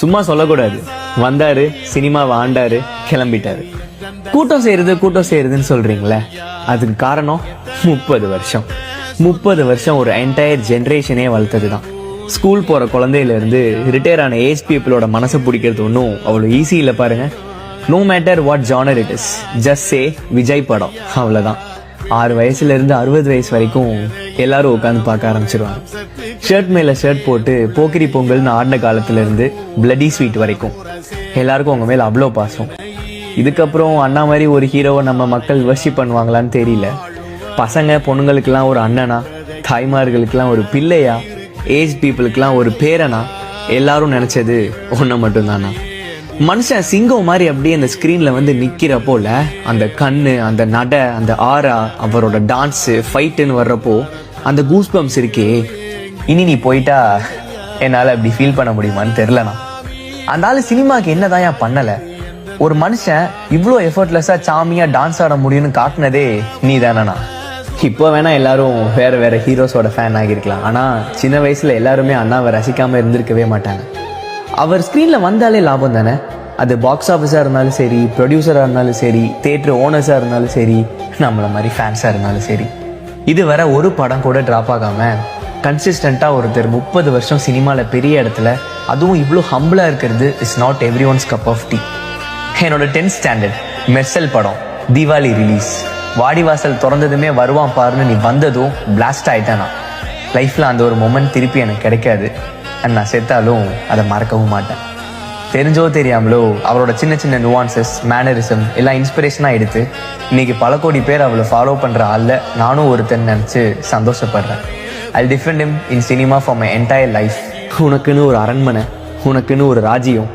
சும்மா சொல்லக்கூடாது. வந்தாரு சினிமாவை ஆண்டாரு கிளம்பிட்டாரு. கூட்டம் செய்யறது கூட்டம் செய்யறதுன்னு சொல்றீங்களே? அதுக்கு காரணம் முப்பது வருஷம். முப்பது வருஷம் ஒரு என்டையர் ஜென்ரேஷனே வளர்த்தது தான் ஸ்கூல் போற குழந்தையிலேருந்து ரிட்டையர் ஆன ஏஜ் பீப்புளோட மனசை பிடிக்கிறது ஒன்றும் அவ்வளோ ஈஸி இல்லை பாருங்க. No matter what genre it is just say Vijay படம் அவ்வளோதான் ஆறு வயசுலேருந்து அறுபது வயசு வரைக்கும் எல்லாரும் உட்காந்து பார்க்க ஆரம்பிச்சிருவாங்க. ஷர்ட் மேலே ஷர்ட் போட்டு போக்கிரி பொங்கல்னு ஆடின காலத்துலேருந்து பிளடி ஸ்வீட் வரைக்கும். எல்லாருக்கும் உங்கள் மேலே அவ்வளோ பாசம். இதுக்கப்புறம் அண்ணா மாதிரி ஒரு ஹீரோவை நம்ம மக்கள் வர்ஷிப் பண்ணுவாங்களான்னு தெரியல. பசங்க பொண்ணுங்களுக்கெல்லாம் ஒரு அண்ணனா தாய்மார்களுக்கெல்லாம் ஒரு பிள்ளையா ஏஜ் பீப்புளுக்கெல்லாம் ஒரு பேரனா எல்லாரும் நினச்சது ஒன்றை மட்டும்தானா? மனுஷன் சிங்கம் மாதிரி அப்படியே அந்த ஸ்க்ரீனில் வந்து நிற்கிறப்போல அந்த கண்ணு அந்த நட அந்த ஆரா அவரோட டான்ஸு ஃபைட்டுன்னு வர்றப்போ அந்த கூஸ் பம்ப்ஸ் இருக்கே. இனி நீ போயிட்டா என்னால் அப்படி ஃபீல் பண்ண முடியுமான்னு தெரிலண்ணா அந்த ஆள் சினிமாவுக்கு என்னதான் ஏன் பண்ணலை? ஒரு மனுஷன் இவ்வளோ எஃபர்ட்லெஸ்ஸாக சாமியாக டான்ஸ் ஆட முடியும்னு காட்டினதே நீ தானண்ணா இப்போ வேணா எல்லாரும் வேற வேற ஹீரோஸோட ஃபேன் ஆகியிருக்கலாம். ஆனால் சின்ன வயசில் எல்லாருமே அண்ணாவை ரசிக்காமல் இருந்திருக்கவே மாட்டாங்க. அவர் ஸ்க்ரீனில் வந்தாலே லாபம் தானே? அது பாக்ஸ் ஆஃபீஸாக இருந்தாலும் சரி ப்ரொடியூசராக இருந்தாலும் சரி தேட்டர் ஓனர்ஸாக இருந்தாலும் சரி நம்மள மாதிரி ஃபேன்ஸாக இருந்தாலும் சரி. இது வர ஒரு படம் கூட ட்ராப் ஆகாமல் கன்சிஸ்டண்ட்டாக ஒருத்தர் முப்பது வருஷம் சினிமாவில் பெரிய இடத்துல அதுவும் இவ்வளோ ஹம்பிளாக இருக்கிறது is not everyone's cup of tea என்னோட டென்த் ஸ்டாண்டர்ட் மெர்சல் படம் தீபாவளி ரிலீஸ் வாடிவாசல் திறந்ததுமே வருவான் பாருன்னு நீ வந்ததும் பிளாஸ்ட் நான் லைஃப்பில் அந்த ஒரு மொமெண்ட் திருப்பி எனக்கு கிடைக்காது. அண்ட் நான் செத்தாலும் அதை மறக்கவும் மாட்டேன். தெரிஞ்சோ தெரியாமலோ அவரோட சின்ன சின்ன நுவான்சஸ் மேனரிசம் எல்லாம் இன்ஸ்பிரேஷனாக எடுத்து இன்னைக்கு பல கோடி பேர் அவளை ஃபாலோ பண்ணுற ஆளில் நானும் ஒருத்தன் நினச்சி சந்தோஷப்படுறேன். I defend him in cinema for my entire life உனக்குன்னு ஒரு அரண்மனை உனக்குன்னு ஒரு ராஜ்யம்